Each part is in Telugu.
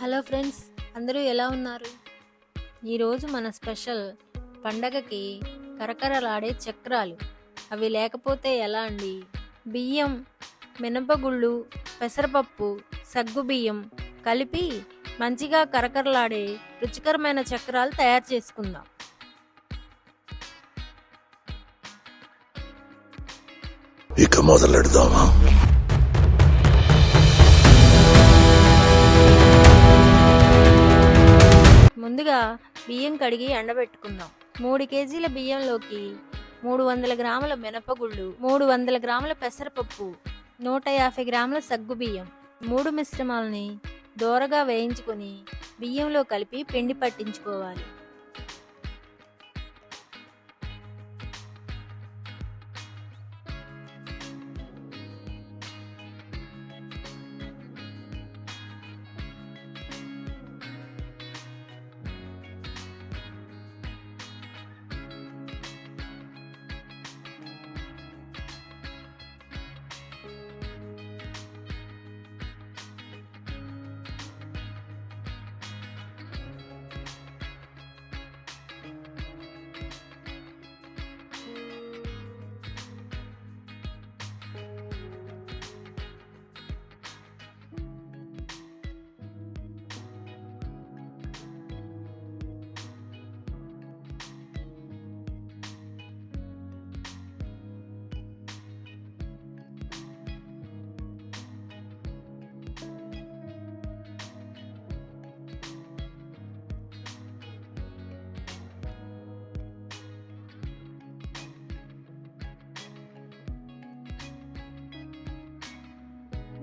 హలో ఫ్రెండ్స్ అందరూ ఎలా ఉన్నారు? ఈరోజు మన స్పెషల్ పండగకి కరకరలాడే చక్రాలు. అవి లేకపోతే ఎలా అండి? బియ్యం మినపగుళ్ళు పెసరపప్పు సగ్గు బియ్యం కలిపి మంచిగా కరకరలాడే రుచికరమైన చక్రాలు తయారు చేసుకుందాం. ఇక మొదలెడదామా? బియ్యం కడిగి ఎండబెట్టుకుందాం మూడు కేజీల బియ్యంలోకి మూడు వందల గ్రాముల మినపగుళ్ళు మూడు వందల గ్రాముల పెసరపప్పు నూట యాభై గ్రాముల సగ్గు బియ్యం మూడు మిశ్రమాలని దోరగా వేయించుకొని బియ్యంలో కలిపి పిండి పట్టించుకోవాలి.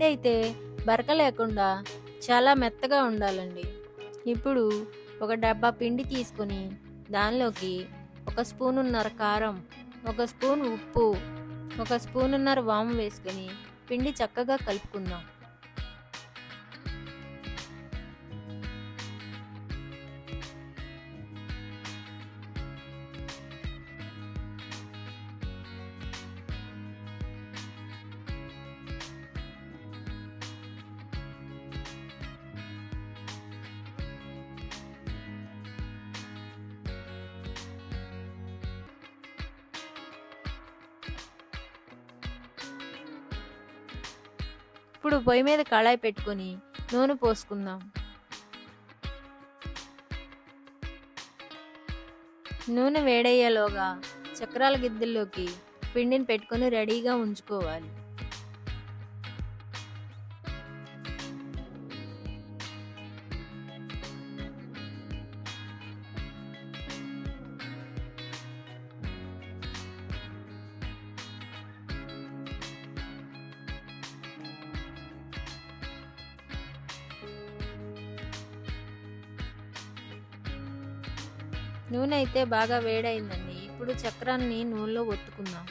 పిండి అయితే బరక లేకుండా చాలా మెత్తగా ఉండాలండి. ఇప్పుడు ఒక డబ్బా పిండి తీసుకొని దానిలోకి ఒక స్పూనున్నర కారం ఒక స్పూన్ ఉప్పు ఒక స్పూనున్నర వాము వేసుకొని పిండి చక్కగా కలుపుకుందాం. ఇప్పుడు పొయ్యి మీద కళాయి పెట్టుకొని నూనె పోసుకుందాం. నూనె వేడయ్యేలోగా చక్రాల గిద్దెల్లోకి పిండిని పెట్టుకొని రెడీగా ఉంచుకోవాలి. నూనె అయితే బాగా వేడైందండి. ఇప్పుడు చక్రాన్ని నూనెలో ఒత్తుకుందాం.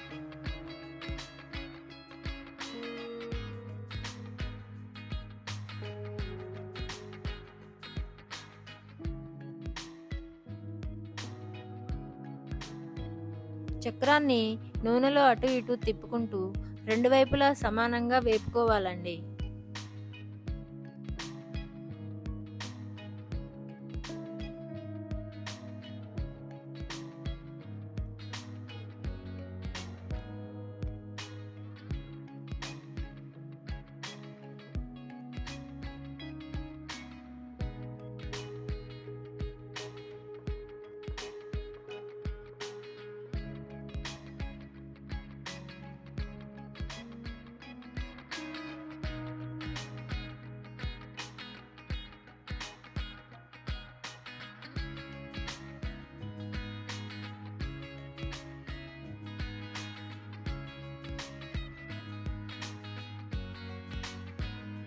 చక్రాన్ని నూనెలో అటు ఇటు తిప్పుకుంటూ రెండు వైపులా సమానంగా వేపుకోవాలండి.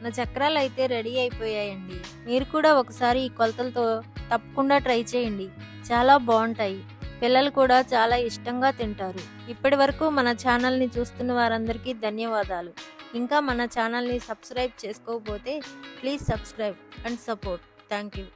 నా చక్రాలు అయితే రెడీ అయిపోయాయండి. మీరు కూడా ఒకసారి ఈ కొలతలతో తప్పకుండా ట్రై చేయండి. చాలా బాగుంటాయి. పిల్లలు కూడా చాలా ఇష్టంగా తింటారు. ఇప్పటి వరకు మన ఛానల్ని చూస్తున్న వారందరికీ ధన్యవాదాలు. ఇంకా మన ఛానల్ని సబ్స్క్రైబ్ చేసుకోకపోతే please subscribe and support. Thank you